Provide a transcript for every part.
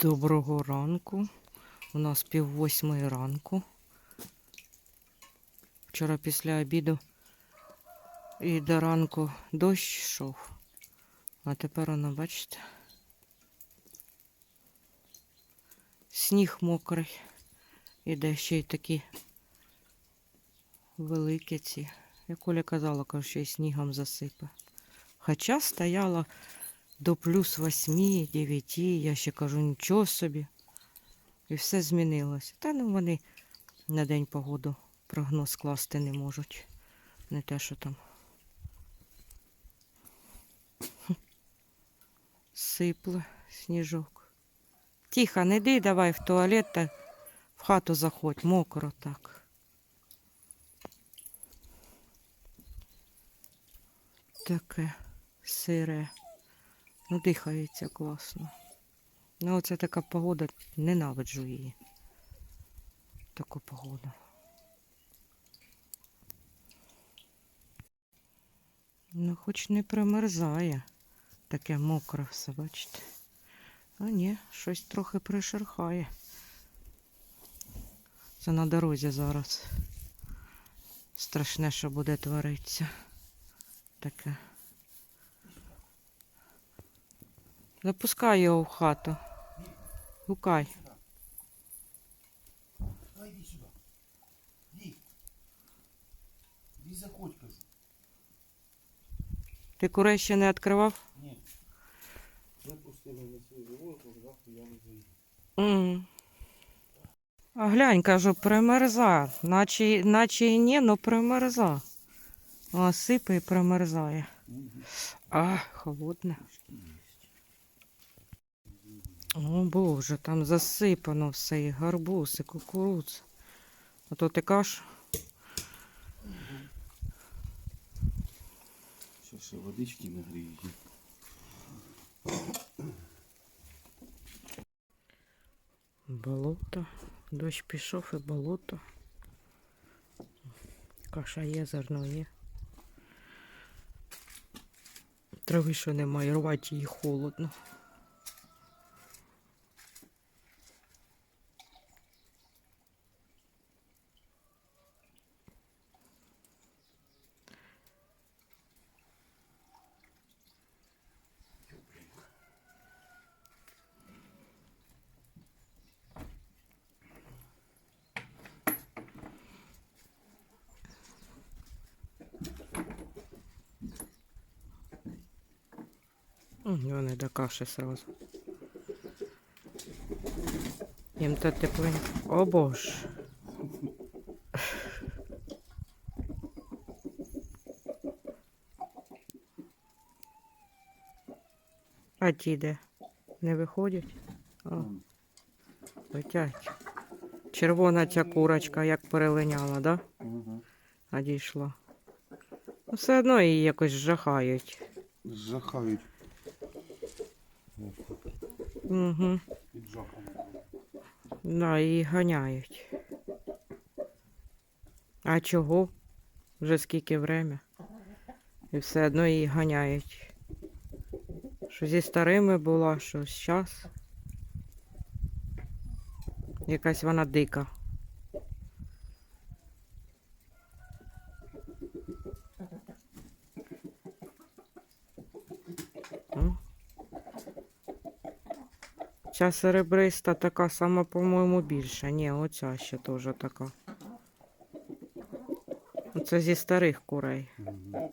Доброго ранку. У нас пів восьмої ранку. Вчора після обіду і до ранку дощ йшов. А тепер воно, бачите? Сніг мокрий. Іде ще й такі великі ці. Як Оля казала, що й снігом засипе. Хоча стояла до плюс восьми, дев'яти, я ще кажу, нічого собі. І все змінилося. Та ну вони на день погоду прогноз скласти не можуть. Не те, що там. Сипле сніжок. Тихо, не йди давай в туалет та в хату заходь, мокро так. Таке сире. Ну, дихається класно. Ну, оце така погода, ненавиджу її. Таку погоду. Ну, хоч не примерзає. Таке мокре все, бачите. А ні, щось трохи пришерхає. Це на дорозі зараз. Страшне, що буде творитися. Таке. Запускай його в хату. Гукай. А иди сюда. Иди. Иди заходь, кажу. Ти курей ще не відкривав? Ні. Ми пустили на свій воздух, завтра я не заїду. М. А глянь, кажу, примерза. Наче, наче і ні, но примерза. О, сипе і примерзає. А, холодне. О Боже, там засипано все, і гарбуз, і кукурудза. А то ти кажеш, Сейчас ще водички нагрію. болото. Дощ пішов і болото. Каша є, зерно є. Трави, що немає, рвати її холодно. Вони до каші сразу. Їм то тепленько. О боже. А ті де? Не виходять? О, летять. Червона ця курочка як перелиняла, да? Угу. А дійшла. Ну, Все одно її якось жахають. Жахають. Угу. Під. Да, її ганяють. А чого? Вже скільки время? І все одно її ганяють. Що зі старими була, що зараз. Якась вона дика. Ця серебриста така сама, по-моєму, більша. Ні, оця ще теж така. Це зі старих курей. Угу.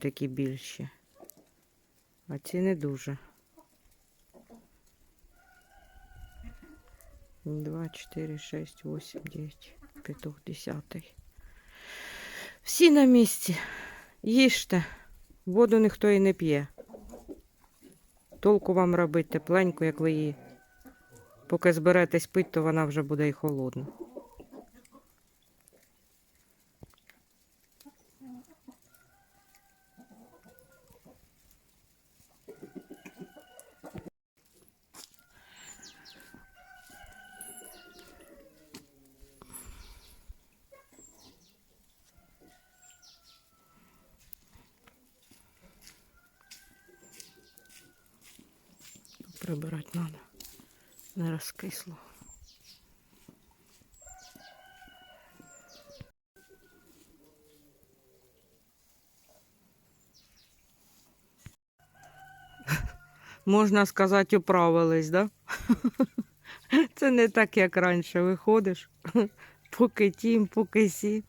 Такі більші. А ці не дуже. Два, чотири, шесть, восемь, дев'ять, п'яток, десятий. Всі на місці. Їжте. Воду ніхто і не п'є. Толку вам робити тепленько, як ви її. Поки зберетесь пити, то вона вже буде і холодна. Прибирати треба. Не розкисло. Можна сказати, управились, да? Це не так, як раніше виходиш. Поки тім, поки сі.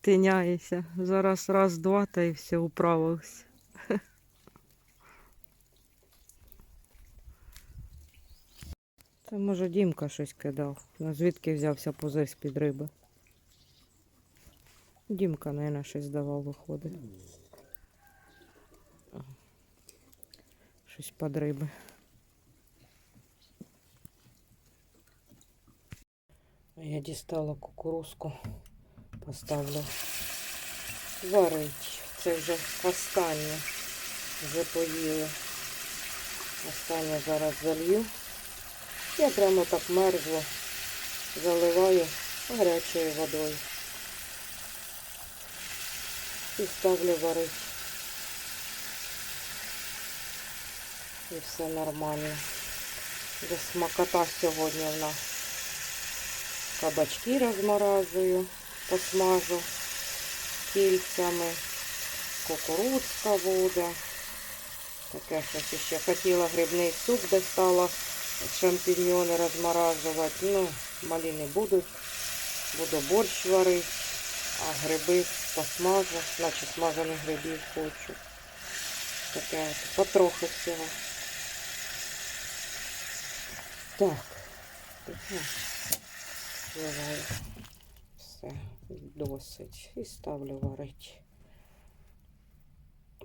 Тиняєшся. Зараз раз, два, та і все, управився. Це може Дімка щось кидав. Ну, звідки взявся пузир з-під риби? Дімка, мабуть, щось давав, виходить. Щось під риби. Я дістала кукурузку, поставлю варить. Це вже останнє. Вже поїли. Останнє зараз залью. Я прямо так мерзло заливаю гарячою водою. І ставлю варить. І все нормально. Де смакота сьогодні в нас. Кабачки розморажую, посмажу кільцями. Кукурудзка буде. Таке щось ще хотіла грибний суп достала. Шампіньйони розморажувати. Ну, малі не будуть. Буду борщ варити, а гриби посмажу, значить смажених грибів хочу. Таке от, потрохи всього. Так. Вливаю. Все, досить. І ставлю варити.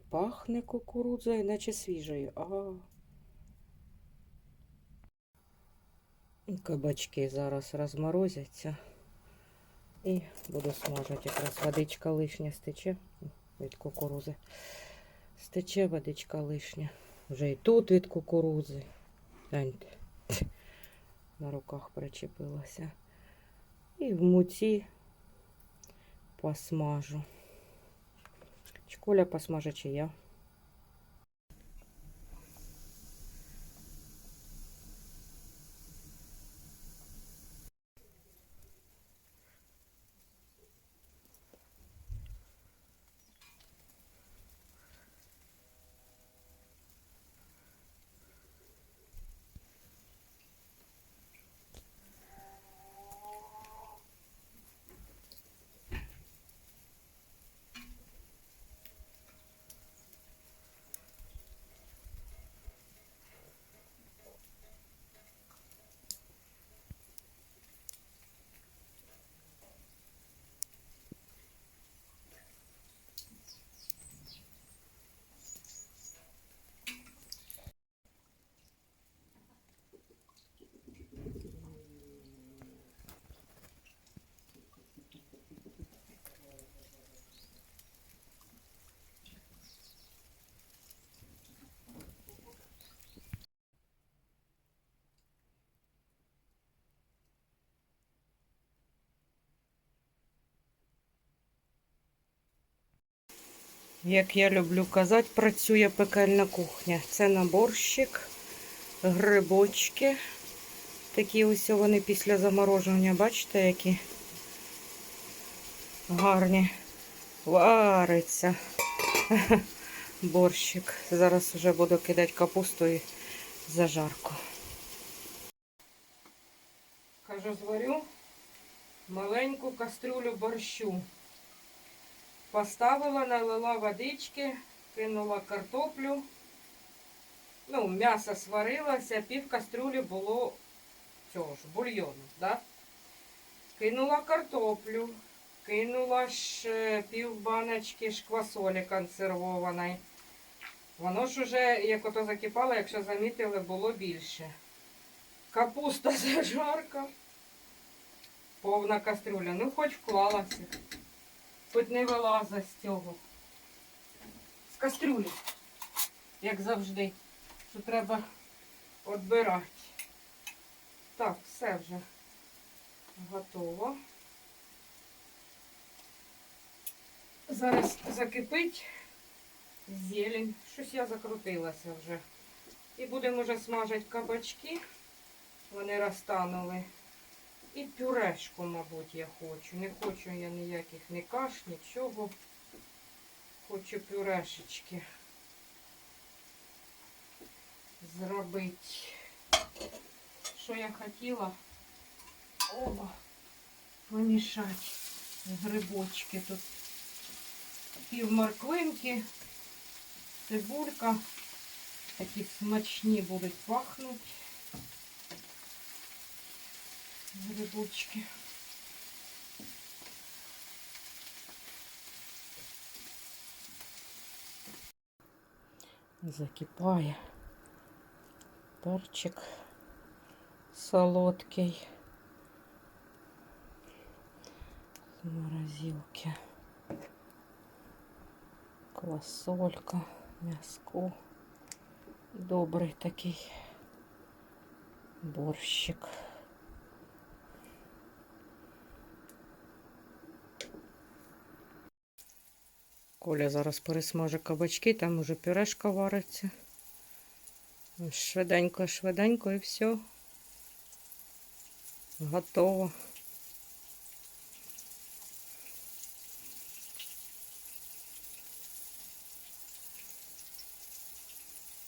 Пахне кукурудзою, наче свіжою. А. Кабачки зараз розморозяться. І буду смажити. Якраз водичка лишня стече від кукурузи. Стече водичка лишня. Вже і тут від кукурузи. Гляньте. На руках причепилася. І в муці посмажу. Чи Коля посмаже, чи я. Як я люблю казати, працює пекельна кухня. Це наборщик, грибочки. Такі ось вони після замороження, бачите, які гарні. Вариться. Борщик. Зараз вже буду кидати капусту і зажарку. Кажу, зварю маленьку кастрюлю борщу. Поставила, налила водички, кинула картоплю. Ну, м'ясо сварилося, пів кастрюлі було цього ж, бульйону, да? Кинула картоплю, кинула ще пів баночки шквасолі консервованої. Воно ж уже, як ото закипало, якщо замітили, було більше. Капуста зажарка. Повна кастрюля. Ну, хоч вклалася. Хоч не вилазить з цього. З кастрюлі, як завжди. Що треба відбирати. Так, все вже готово. Зараз закипить зелень. Щось я закрутилася вже. І будемо вже смажити кабачки. Вони розтанули. І пюрешку, мабуть, я хочу. Не хочу я ніяких ні каш, нічого. Хочу пюрешечки зробити. Що я хотіла? Оба. Помішати грибочки. Тут пів морквинки, цибулька. Такі смачні будуть пахнути. Грибочки. Закипає перчик солодкий з морозилки. Квасолька, м'яско. Добрий такий борщик. Коля зараз пересмаже кабачки, там уже пюрешка вариться. Швиденько, швиденько і все. Готово.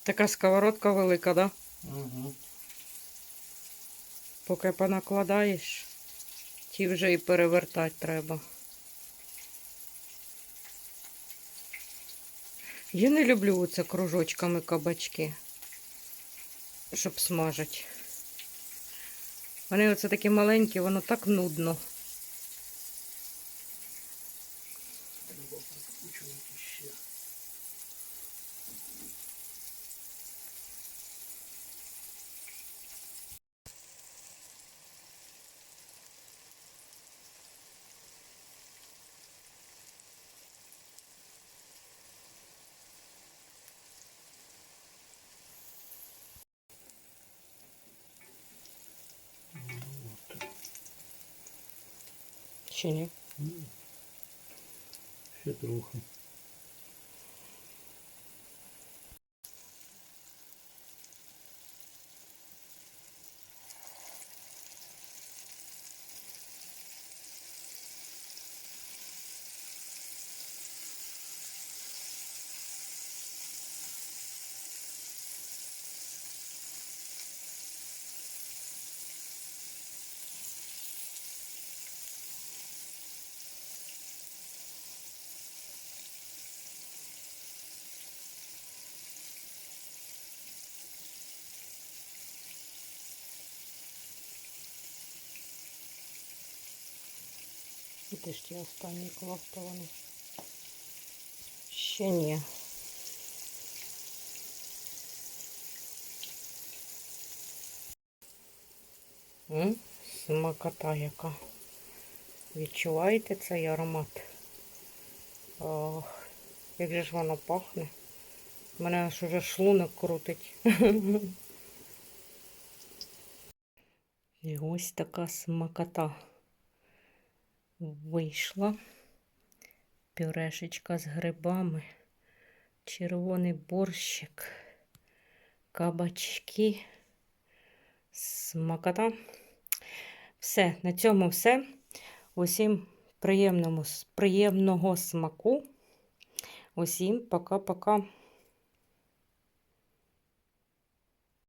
Така сковородка велика, да? Угу. Поки понакладаєш, ті вже і перевертати треба. Я не люблю оце кружочками кабачки, щоб смажити. Вони оце такі маленькі, воно так нудно. Чи ні? Ще трохи. Ж ті останні клаптовані. Ще ні. М? Смакота яка. Відчуваєте цей аромат? Ох, як же ж воно пахне. Мене аж уже шлунок крутить. І ось така смакота вийшла. Пюрешечка з грибами, червоний борщик, кабачки, смакота. Все, на цьому все. Усім приємному, приємного смаку. Усім пока-пока.